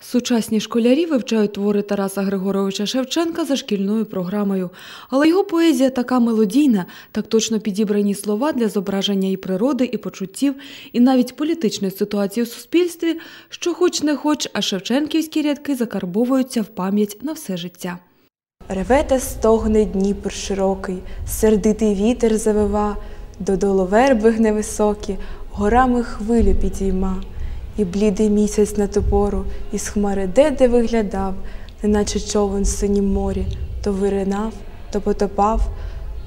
Сучасні школярі вивчають твори Тараса Григоровича Шевченка за шкільною програмою, але його поезія така мелодійна, так точно підібрані слова для зображення і природи, і почуттів, і навіть політичної ситуації в суспільстві, що хоч не хоч, а шевченківські рядки закарбовуються в пам'ять на все життя. Реве та стогне Дніпр широкий, сердитий вітер завива, додолу верби гне високі, горами хвилю підійма, і блідий місяць на ту пору із хмари де-де виглядав, неначе човен в синім морі, то виринав, то потопав.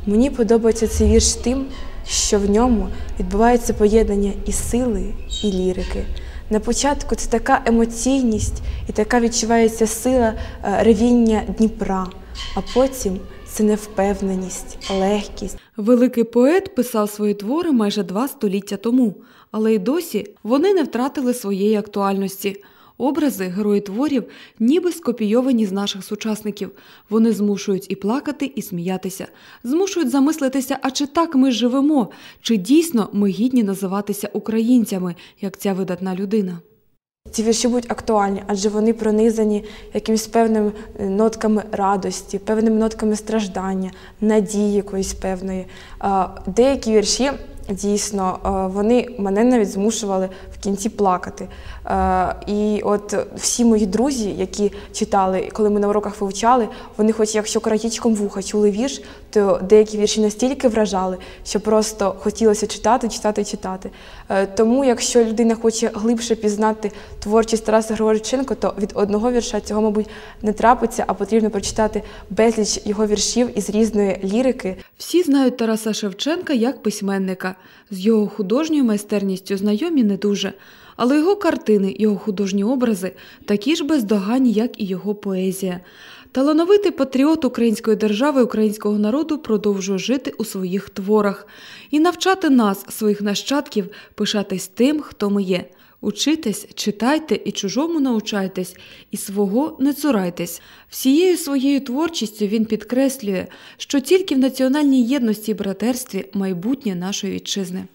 Мені подобається цей вірш тим, що в ньому відбувається поєднання і сили, і лірики. На початку це така емоційність і така відчувається сила е, ревіння Дніпра, а потім це невпевненість, легкість. Великий поет писав свої твори майже два століття тому, але й досі вони не втратили своєї актуальності. Образи, герої творів, ніби скопійовані з наших сучасників. Вони змушують і плакати, і сміятися, змушують замислитися, а чи так ми живемо, чи дійсно ми гідні називатися українцями, як ця видатна людина. Ці вірші будуть актуальні, адже вони пронизані якимись певними е, нотками радості, певними нотками страждання, надії якоїсь певної. Деякі вірші дійсно е, вони мене навіть змушували в кінці плакати. Е, І от всі мої друзі, які читали, коли ми на уроках вивчали, вони, хоч якщо краєчком вуха чули вірш, то деякі вірші настільки вражали, що просто хотілося читати, читати, читати. Е, Тому, якщо людина хоче глибше пізнати творчість Тараса Григориченко, то від одного вірша цього, мабуть, не трапиться, а потрібно прочитати безліч його віршів із різної лірики. Всі знають Тараса Шевченка як письменника. З його художньою майстерністю знайомі не дуже. Але його картини, його художні образи такі ж бездоганні, як і його поезія. Талановитий патріот української держави, українського народу продовжує жити у своїх творах і навчати нас, своїх нащадків, пишатись тим, хто ми є. Учитесь, читайте і чужому научайтесь, і свого не цурайтесь. Всією своєю творчістю він підкреслює, що тільки в національній єдності і братерстві майбутнє нашої вітчизни.